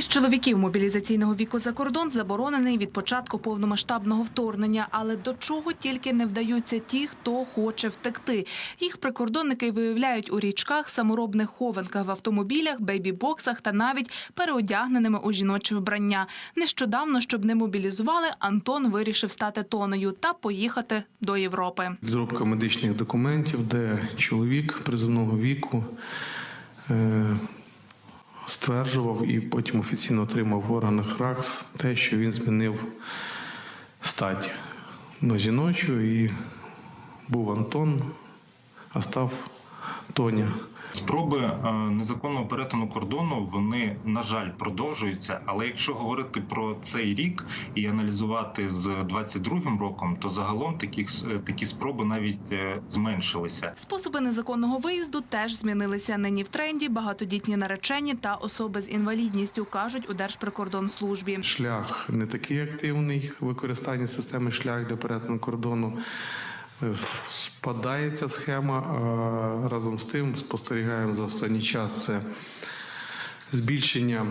Виїзд чоловіків мобілізаційного віку за кордон заборонений від початку повномасштабного вторгнення. Але до чого тільки не вдаються ті, хто хоче втекти. Їх прикордонники виявляють у річках, саморобних хованках в автомобілях, бейбі-боксах та навіть переодягненими у жіноче вбрання. Нещодавно, щоб не мобілізували, Антон вирішив стати тоною та поїхати до Європи. Підробка медичних документів, де чоловік призовного віку е, стверджував і потім офіційно отримав в органах РАКС те, що він змінив стать на жіночу і був Антон, а став Тоня. Спроби е, незаконного перетину кордону вони на жаль продовжуються. Але якщо говорити про цей рік і аналізувати з 22-м роком, то загалом такі, такі спроби навіть е, зменшилися. Способи незаконного виїзду теж змінилися. Нині в тренді багатодітні наречені та особи з інвалідністю кажуть у Держприкордонслужбі. Шлях не такий активний використання системи шлях для перетину кордону. Спадає ця схема. Разом з тим спостерігаємо за останній час це збільшення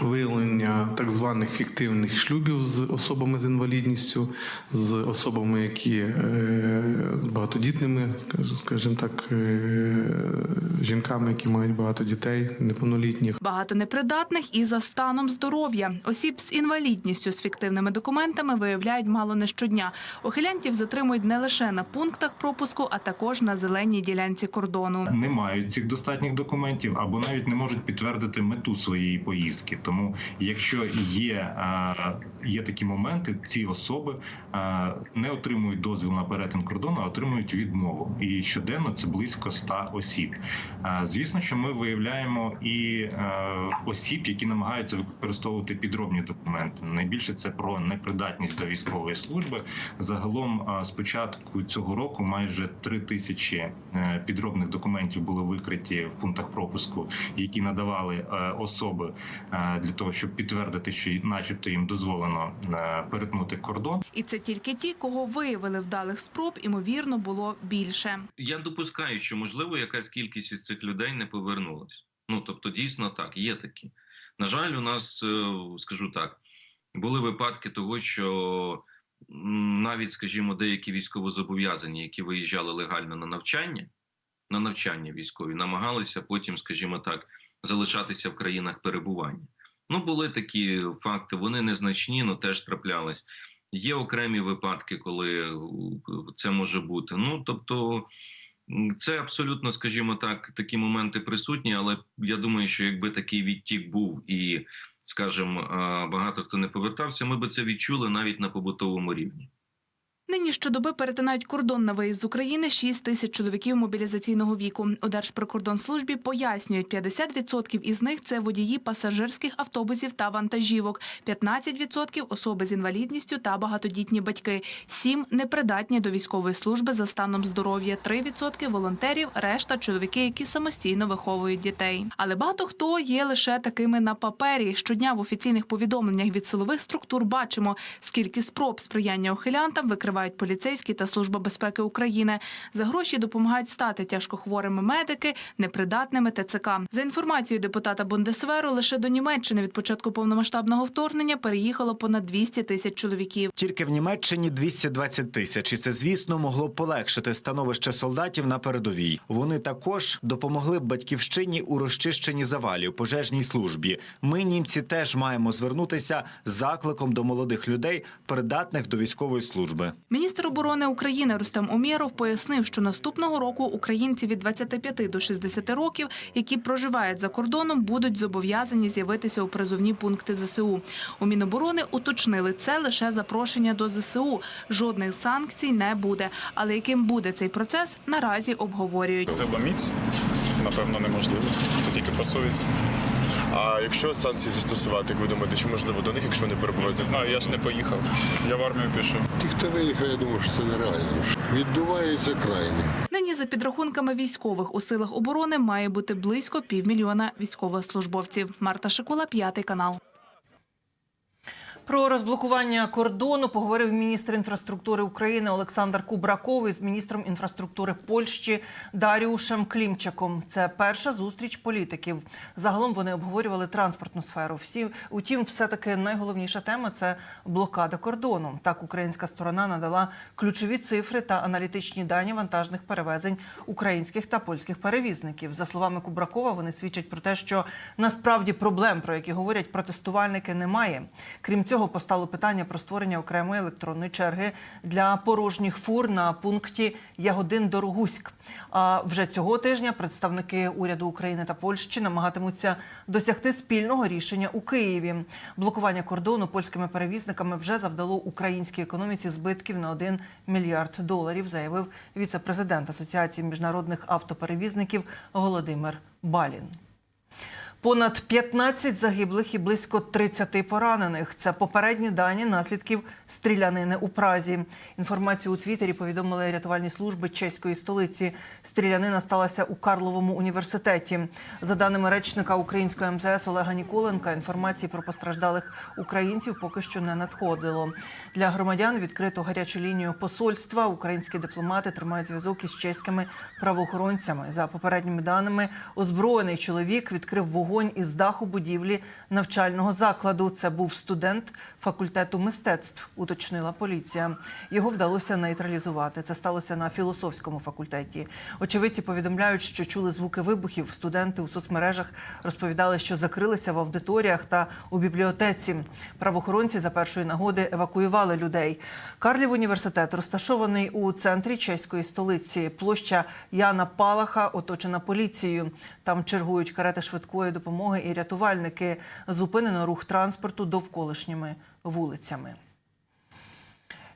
виявлення так званих фіктивних шлюбів з особами з інвалідністю, з особами, які е, багатодітними, скажімо так, е, жінками, які мають багато дітей, неповнолітніх. Багато непридатних і за станом здоров'я. Осіб з інвалідністю з фіктивними документами виявляють мало не щодня. Ухилянтів затримують не лише на пунктах пропуску, а також на зеленій ділянці кордону. Не мають цих достатніх документів або навіть не можуть підтвердити мету своєї поїздки. Тому, якщо є, е, є такі моменти, ці особи е, не отримують дозвіл на перетин кордону, а отримують відмову. І щоденно це близько 100 осіб. Е, Звісно, що ми виявляємо і осіб, які намагаються використовувати підробні документи. Найбільше це про непридатність до військової служби. Загалом з початку цього року майже три тисячі підробних документів були викриті в пунктах пропуску, які надавали особи для того, щоб підтвердити, що, начебто, їм дозволено е, перетнути кордон. І це тільки ті, кого виявили вдалих спроб, імовірно, було більше. Я допускаю, що можливо якась кількість із цих людей не повернулась. Ну тобто, дійсно так, є такі. На жаль, у нас е, скажу так, були випадки того, що навіть, скажімо, деякі військовозобов'язані, які виїжджали легально на навчання, на навчання військові, намагалися потім, скажімо так, залишатися в країнах перебування. Ну, були такі факти, вони незначні, але теж траплялись. Є окремі випадки, коли е, це може бути. Ну тобто, це абсолютно, скажімо так, такі моменти присутні, але я думаю, що якби такий відтік був і, скажімо, багато хто не повертався, ми би це відчули навіть на побутовому рівні. Нині щодоби перетинають кордон на виїзд з України 6 тисяч чоловіків мобілізаційного віку. У Держприкордонслужбі пояснюють, 50% із них це водії пасажирських автобусів та вантажівок, 15% – особи з інвалідністю та багатодітні батьки, 7% – непридатні до військової служби за станом здоров'я, 3% – волонтерів, решта – чоловіки, які самостійно виховують дітей. Але багато хто є лише такими на папері. Щодня в офіційних повідомленнях від силових структур бачимо, скільки спроб сприяння ухилянтам викривають поліцейські та Служба безпеки України. За гроші допомагають стати тяжкохворими медики, непридатними ТЦК. За інформацією депутата Бундесверу, лише до Німеччини від початку повномасштабного вторгнення переїхало понад 200 тисяч чоловіків. Тільки в Німеччині 220 тисяч, і це, звісно, могло б полегшити становище солдатів на передовій. Вони також допомогли б батьківщині у розчищенні завалів пожежній службі. Ми, німці, теж маємо звернутися з закликом до молодих людей, придатних до військової служби. Міністр оборони України Рустем Умєров пояснив, що наступного року українці від 25 до 60 років, які проживають за кордоном, будуть зобов'язані з'явитися у призовні пункти ЗСУ. У Міноборони уточнили це лише запрошення до ЗСУ. Жодних санкцій не буде. Але яким буде цей процес, наразі обговорюють. Міць, напевно, неможливо. Це тільки по совісті. А якщо санкції застосувати, як ви думаєте, чи можливо до них, якщо вони перебувають Не знаю, я ж не поїхав. Я в армію пішов. Ті, хто виїхав, я думаю, що це нереально. Віддувається крайні. Нині за підрахунками військових у силах оборони має бути близько півмільйона військовослужбовців. Марта Шикула, п'ятий канал. Про розблокування кордону поговорив міністр інфраструктури України Олександр Кубраков із міністром інфраструктури Польщі Даріушем Клімчаком. Це перша зустріч політиків. Загалом вони обговорювали транспортну сферу. Всі, утім, все таки найголовніша тема це блокада кордону. Так, українська сторона надала ключові цифри та аналітичні дані вантажних перевезень українських та польських перевізників. За словами Кубракова, вони свідчать про те, що насправді проблем, про які говорять протестувальники, немає. Крім цього, постало питання про створення окремої електронної черги для порожніх фур на пункті Ягодин Дорогуськ. А вже цього тижня представники уряду України та Польщі намагатимуться досягти спільного рішення у Києві. Блокування кордону польськими перевізниками вже завдало українській економіці збитків на 1 мільярд доларів, заявив віце-президент Асоціації міжнародних автоперевізників Володимир Балін. Понад 15 загиблих і близько 30 поранених. Це попередні дані наслідків стрілянини у Празі. Інформацію у Твіттері повідомили рятувальні служби чеської столиці. Стрілянина сталася у Карловому університеті. За даними речника української МЗС Олега Ніколенка, інформації про постраждалих українців поки що не надходило. Для громадян відкрито гарячу лінію посольства. Українські дипломати тримають зв'язок із чеськими правоохоронцями. За попередніми даними, озброєний чоловік відкрив вогонь із даху будівлі навчального закладу. Це був студент факультету мистецтв, уточнила поліція. Його вдалося нейтралізувати. Це сталося на філософському факультеті. Очевидці повідомляють, що чули звуки вибухів. Студенти у соцмережах розповідали, що закрилися в аудиторіях та у бібліотеці. Правоохоронці за першої нагоди евакуювали людей. Карлів університет розташований у центрі чеської столиці. Площа Яна Палаха оточена поліцією. Там чергують карети швидкої допомоги і рятувальники. Зупинено рух транспорту довколишніми вулицями.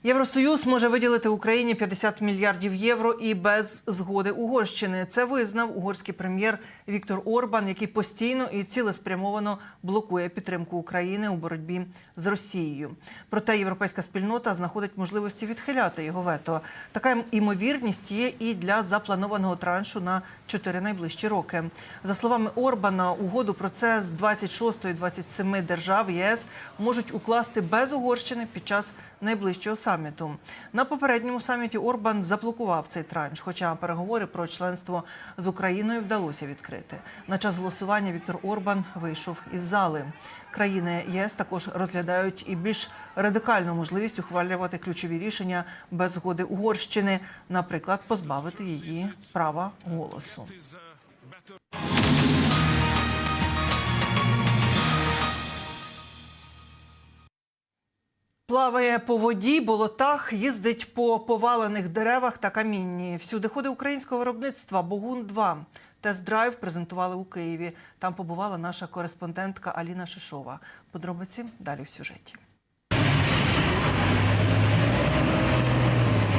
Євросоюз може виділити Україні 50 мільярдів євро і без згоди Угорщини. Це визнав угорський прем'єр Віктор Орбан, який постійно і цілеспрямовано блокує підтримку України у боротьбі з Росією. Проте європейська спільнота знаходить можливості відхиляти його вето. Така імовірність є і для запланованого траншу на чотири найближчі роки. За словами Орбана, угоду про це з 26-27 держав ЄС можуть укласти без Угорщини під час найближчого саміту. На попередньому саміті Орбан заблокував цей транш, хоча переговори про членство з Україною вдалося відкрити. На час голосування Віктор Орбан вийшов із зали. Країни ЄС також розглядають і більш радикальну можливість ухвалювати ключові рішення без згоди Угорщини, наприклад, позбавити її права голосу. Плаває по воді, болотах, їздить по повалених деревах та камінні. Всюди ходи українського виробництва Богун 2 Тест-драйв презентували у Києві. Там побувала наша кореспондентка Аліна Шишова. Подробиці далі в сюжеті.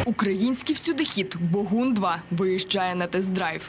Український всюдихід Богун 2 виїжджає на тест-драйв.